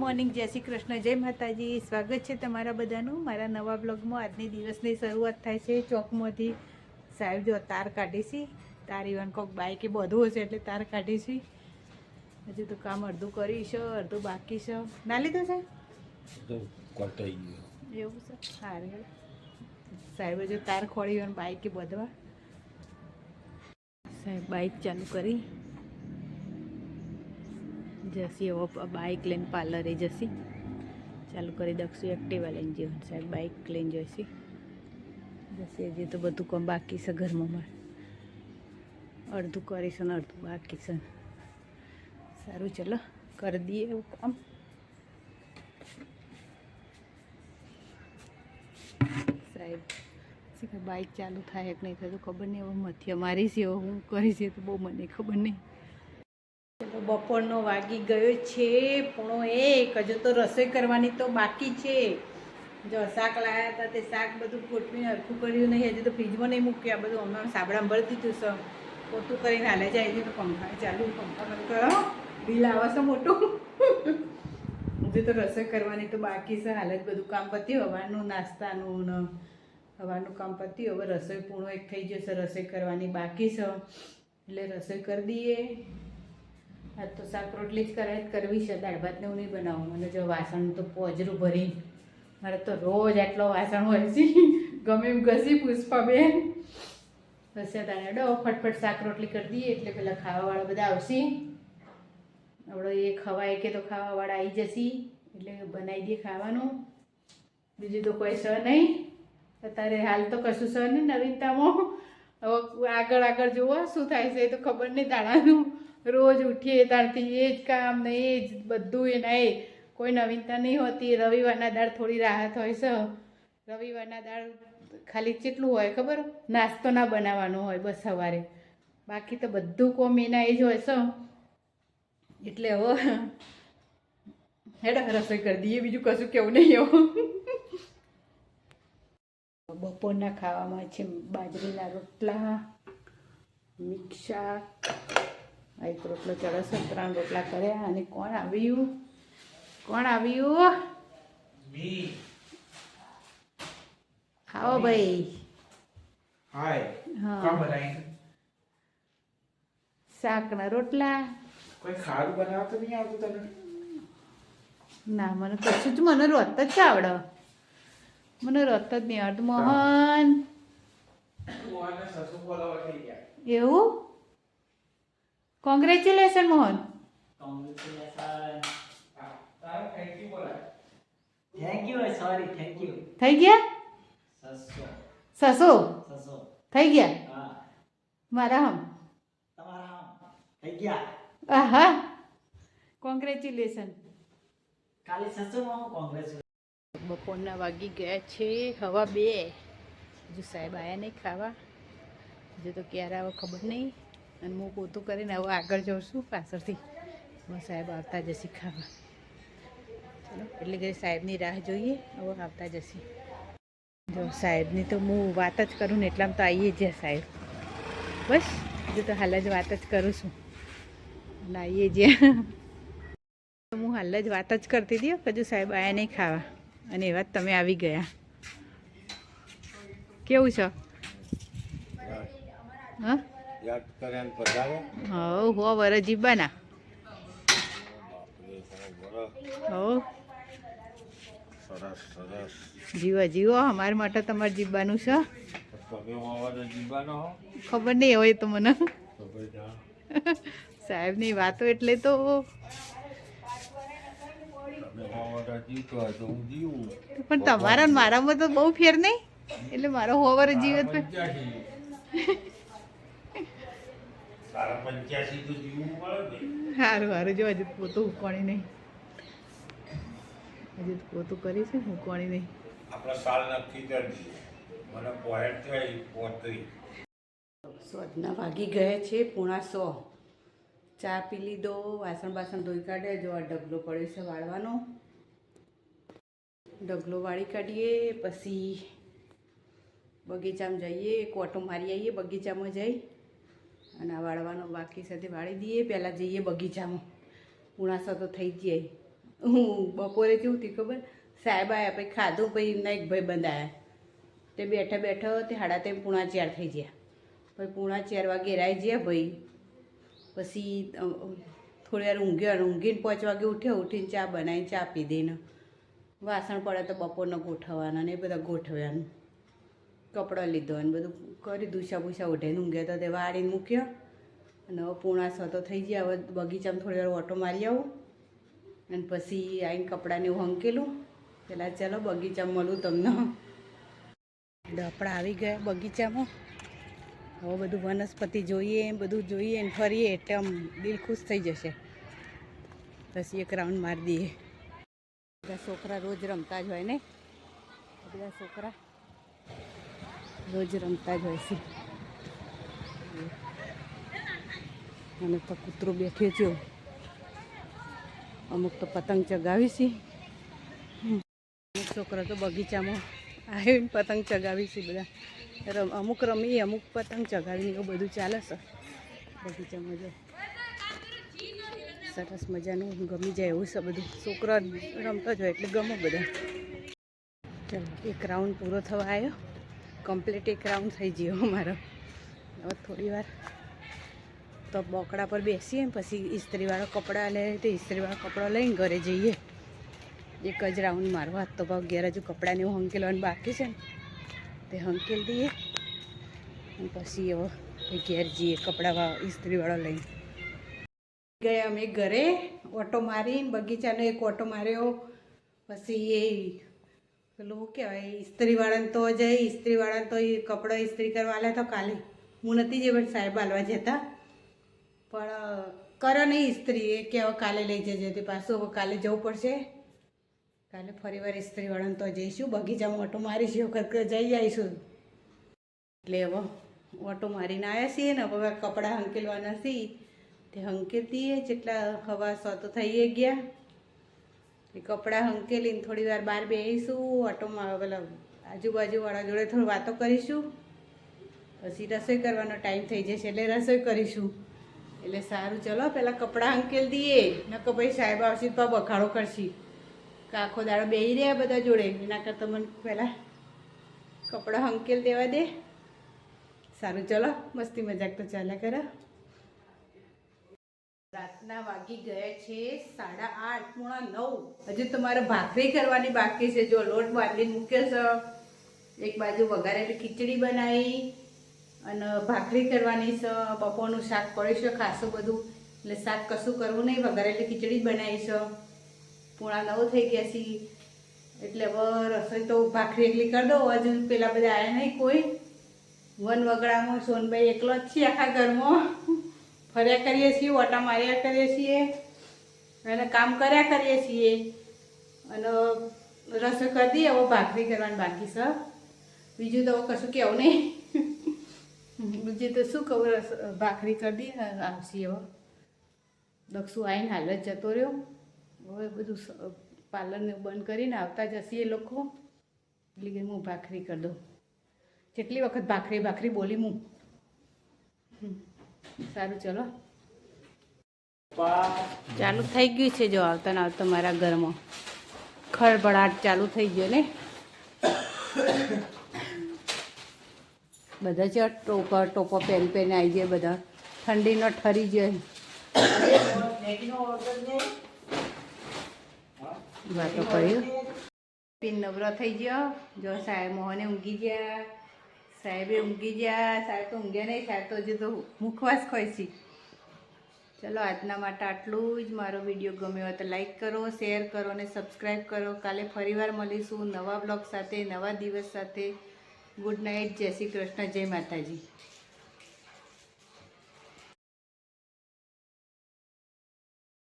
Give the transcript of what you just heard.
Morning જય શ્રી કૃષ્ણ જય માતાજી. સ્વાગત છે તમારા બધાનું. મારા નવા બ્લોગમાં આજની દિવસની શરૂઆત થાય છે. ચોકમાંથી સાહેબ જો તાર કાઢીશી. તાર ઇવન કોક બાઈકે બધું હશે એટલે તાર કાઢીશી. હજુ તો કામ અડધું કરીશ અડધું બાકી છે. ના લીધો છે? ગયો. એવું છે? સારું. સાહેબ જો તાર ખોળી અને બાઈકે બધવા. સાહેબ બાઈક ચાલુ કરી. જસી હવે બાઇક લઈને પાર્લરે જશી. ચાલુ કરી દખશું એક્ટિવા લઈને જીવન સાહેબ બાઇક લઈને જશી. જશે હજી તો બધું કામ બાકી છે ઘરમાં મારે. અડધું કરીશ ને અડધું બાકી છે. સારું, ચલો, કરી દઈએ એવું કામ. સાહેબ, શું કે બાઇક ચાલુ થાય કે નહીં થાય તો ખબર નહીં, હવે મથિયા મારીશ, હવે હું કરીશ એ તો બહુ મને ખબર નહીં. ચલો બપોરનો વાગી ગયો છે, પોણો એક. હજુ તો રસોઈ કરવાની તો બાકી છે. જો શાક લાવ્યા હતા તે શાક બધું ગોઠવીને હરખું કર્યું નહીં, હજુ તો ફ્રીજમાં નહીં મૂક્યું. આ બધું હમણાં સાબડામાં ભરી દીધું છે. પોતું કરીને હાલે જાય છે, તો પંખા ચાલુ, પંખા બંધ બિલ આવે છે મોટું. હજુ તો રસોઈ કરવાની તો બાકી છે. હાલે જ બધું કામ પત્યું. હવાનું, નાસ્તાનું હવાનું કામ પત્યું. હવે રસોઈ પૂર્ણ એક થઈ જશે રસોઈ કરવાની બાકી છે. એટલે રસોઈ કરી દઈએ. આજ તો શાક રોટલી જ કરે કરવી છે. દાળ ભાતને એવું નહીં બનાવવું મને જો વાસણ તો પોજરું ભરી મારે તો રોજ આટલો વાસણ હોય છે. ગમે એમ ઘસી પુષ્પાબેન હશે તારે ડો, ફટફટ શાક રોટલી કરી દઈએ. એટલે પેલા ખાવાવાળા બધા આવશે. આપણે એ ખવાય કે તો ખાવાવાળા આવી જશે. એટલે બનાવી દઈએ ખાવાનું. બીજું તો કોઈ સ નહીં. અત્યારે હાલ તો કશું સ નહીં નવીનતામાં. હવે આગળ આગળ જુઓ, શું થાય છે એ તો ખબર નહીં તાળાનું રોજ ઉઠીએ ત્યારથી એ જ કામ ને એ જ બધું એના એ. કોઈ નવીનતા નહીં હોતી. રવિવારના દાળ થોડી રાહત હોય છે. રવિવારના દાળ ખાલી કેટલું હોય ખબર? નાસ્તો ના બનાવવાનો હોય બસ સવારે. બાકી તો બધું કોમ એના એ જ હોય છે. એટલે હવે હેડા, રસોઈ કરી દઈએ. બીજું કશું કેવું નહીં એવું બપોરના ખાવામાં છે બાજરીના રોટલા મિક્સ એક રોટલો ચડશે ત્રણ રોટલા કર્યા અને કોણ આવ્યું? કોણ આવ્યું? મી. ભાઈ. શાકના રોટલા. કોઈ ખારું બનાવતો નહીં આવતું તને? ના મને કશું જ મને રોત જ આવડે. મને રોત જ નહીં આવડતું. મોહન. એવું? Congratulation Mohan Congratulations. Thank you બોલાય Thank you. Sorry. Thank you. થઈ ગયા? સસો સસો થઈ ગયા? મારા હમ. તમારા આમ થઈ ગયા. આહા. કોંગ્રેચ્યુલેશન કાલે સસોમાં કોંગ્રેસ બપોરના વાગી ગયા છે હવા બે. હજુ સાહેબ આવ્યા નહીં ખાવા. જો તો ક્યારે આવે ખબર નહીં. અને હું પોતું કરીને હવે આગળ જાઉં છું પાછળથી. બસ સાહેબ આવતા જશે ખાવા. ચલો, એટલે કે સાહેબની રાહ જોઈએ. હવે આવતા જશે જો સાહેબની તો હું વાત જ કરું ને એટલામાં તો આવીએ જ સાહેબ. બસ, હજુ તો હાલ જ વાત જ કરું છું. અને આવીએ જ્યાં. હું હાલ જ વાત જ કરતી હતી કજુ સાહેબ આયા નહીં ખાવા. અને એવા જ તમે આવી ગયા. કેવું છે? હા? યાદ કર્યા પધારો. હવ હો વર જીવવાના હવ. સરસ સરસ. જીવો જીવો અમારા માટે તમારે જીવવાનું છે. હો ખબર નહીં હોય તો મને. સાહેબ સાહેબની વાતો એટલે તો હું પણ તમારા મારામાં તો બહુ ફેર નહીં. એટલે મારો હોવર જીવે તો પંચ્યાસી તારા પંચ્યાસી તો જીવવું પડે ને સારું સારું જો હજુ પોતું ઉકોણી નહીં. હજુ પોતું કરી છે ઉકોણી નહીં. આપણે સાલ નક્કી કરી મને પોઈન્ટ થઈ પોતરી. સોદના વાગી ગયા છે પૂણા સો. ચા પી લીધો વાસણ બાસણ ધોઈ કાઢે જો આ ડગલો પડ્યો છે વાળવાનો. ડગલો વાળી કાઢીએ પછી બગીચામાં જઈએ એક ઓટો મારી આવીએ બગીચામાં જઈ. અને આ વાળવાનો બાકી સાથે વાળી દઈએ પહેલાં જઈએ બગીચામાં. પૂણાસો તો થઈ જાય. હું બપોરે કેવું હતી ખબર? સાહેબ આવ્યા પછી ખાધું પછી એમના એક ભાઈ બંધાયા. તે બેઠા બેઠા તે હાડા તેમ પૂણા ચાર થઈ ગયા. પછી પૂણા ચાર વાગે રાઈ ગયા ભાઈ. પછી થોડી વાર ઊંઘ્યો ઊંઘીને પાંચ વાગે ઉઠ્યો, ઉઠીને ચા બનાવીને ચા પી દઈને. વાસણ પડે તો બપોરનો ગોઠવવાના ને એ બધા ગોઠવ્યાનું. કપડાં લીધો અને બધું કરી દુસા બુસા ઉઠાઈને ઊંઘ્યા તો તે વાળીને મૂક્યો. અને હવે પૂણા છ તો થઈ ગયા. હવે બગીચામાં થોડી વાર ઓટો મારી આવું. અને પછી આવીને કપડાને એવું હંકેલું. પેલા ચાલો બગીચામાં મળું તમને. ડપડા આવી ગયા બગીચામાં. હવે બધું વનસ્પતિ જોઈએ, બધું જોઈએ ને ફરીએ એટલે આમ દિલ ખુશ થઈ જશે. પછી એક રાઉન્ડ મારી દઈએ. બધા છોકરા રોજ રમતા જ હોય ને? બધા છોકરા. રોજ રમતા જ હોય છે. અને તો કૂતરો બેઠ્યો છે. અમુક તો પતંગ ચગાવી છે. અમુક છોકરા તો બગીચામાં આવીને પતંગ ચગાવી છે બધા. અમુક રમી, અમુક પતંગ ચગાવીને એવું બધું ચાલે છે. બગીચામાં જો. સરસ મજાનું ગમી જાય એવું છે બધું. છોકરા રમતા જ હોય એટલે ગમે બધા. ચાલો, એક રાઉન્ડ પૂરો થવા આવ્યો. કમ્પ્લીટ એક રાઉન્ડ થઈ ગયો અમારો. હવે થોડી વાર તો બોકડા પર બેસીએ પછી ઇસ્ત્રીવાળો કપડાં લે તે ઇસ્ત્રીવાળો કપડાં લઈને ઘરે જઈએ. એક જ રાઉન્ડ મારવા. હાથ તો ભાવ ઘેર હજુ કપડાને એવું હંકેલવાનું બાકી છે ને. તે હંકેલ દઈએ. પછી એવો ઘેર જઈએ કપડાં ઇસ્ત્રીવાળો લઈને. ગયા અમે ઘરે. ઓટો મારીને બગીચાનો એક ઓટો માર્યો. પછી એ પેલું શું કહેવાય? ઇસ્ત્રીવાળાને તો જઈ ઇસ્ત્રીવાળાને તો એ કપડાં ઇસ્ત્રી કરવા આવ્યા તો કાલે. હું નથી જે પણ સાહેબ હાલવા જતા. પણ કરો નહીં ઇસ્ત્રી, એ કે હવે કાલે લઈ જજે. તે પાછું હવે કાલે જવું પડશે. કાલે ફરીવાર ઇસ્ત્રીવાળાને તો જઈશું. બગીચામાં ઓટો મારીશું વખત જઈ આવીશું. એટલે હવે ઓટો મારીને આવ્યા છીએ ને, હવે કપડાં હંકેલવાના છીએ. તે હંકેલતીએ જેટલા હવા સો તો થઈ ગયા. એ કપડાં હંકેલીને થોડી વાર બહાર બેસીશું ઓટોમાં પેલા આજુબાજુવાળા જોડે થોડી વાતો કરીશું. પછી રસોઈ કરવાનો ટાઈમ થઈ જશે એટલે રસોઈ કરીશું. એટલે સારું, ચલો પહેલાં કપડાં હંકેલ દઈએ. નકો ભાઈ સાહેબ આવશે તો બખાડો કરશી. આખો દાડો બેસી રહ્યા બધા જોડે. એના કરતાં મને પહેલાં કપડાં હંકેલ દેવા દે. સારું, ચલો. મસ્તી મજાક તો ચાલ્યા કરે. રાતના વાગી ગયા છે સાડા આઠ, પૂણા નવ. હજુ તમારે ભાખરી કરવાની બાકી છે. જો લોટ બાંધી મૂક્યો છે. એક બાજુ વઘારેલી ખીચડી બનાવી અને ભાખરી કરવાની છે. બપોરનું શાક પડ્યું છે, ખાસું બધું. એટલે શાક કશું કરવું નહીં. વઘારેલી ખીચડી બનાવી છે. પૂણા નવ થઈ ગયા છે. એટલે હવે રસોઈ તો ભાખરી એકલી કરી દો હજુ પેલા બધા આવ્યા નહીં કોઈ. વન વગડામાં સોનભાઈ એકલો જ છે આખા ઘરમાં. ફર્યા કરીએ છીએ ઓટા માર્યા કરીએ છીએ અને કામ કર્યા કરીએ છીએ. અને રસોઈ કરી દઈએ, હવે ભાખરી કરવાની બાકી છે. બીજું તો કશું કહેવું નહીં. બીજું તો શું કહું, રસ, ભાખરી કરી દઈએ આવશે હવે. દક્ષુ આવીને હાલ જ જતો રહ્યો. હવે બધું પાર્લરને બંધ કરીને આવતા જશે એ લોકો. એટલે કે હું ભાખરી કરી દઉં. જેટલી વખત ભાખરી ભાખરી બોલી હું. સારું, ચલો. ચાલુ થઈ ગયું છે જો આવતા ને આવતા મારા ઘરમાં. ખળભળાટ ચાલુ થઈ ગયો ને. બધા છે ટોપા, ટોપો પહેરી પહેરીને આવી જાય બધા. ઠંડીનો ઠરી દે વાતો કર્યું પિન નવરો થઈ ગયો. જો સાહેબ મોહને ઊંઘી ગયા. સાહેબે ઊંઘી ગયા. સાહેબ તો ઊંઘ્યા નહીં, સાહેબ તો હજુ તો મુખવાસ ખોઈશી ચલો, આજના માટે આટલું જ. મારો વીડિયો ગમ્યો હોય તો લાઈક કરો, શેર કરો અને સબસ્ક્રાઈબ કરો. કાલે ફરીવાર મળીશું નવા બ્લોગ સાથે, નવા દિવસ સાથે. Good night. જય શ્રી કૃષ્ણ. જય માતાજી.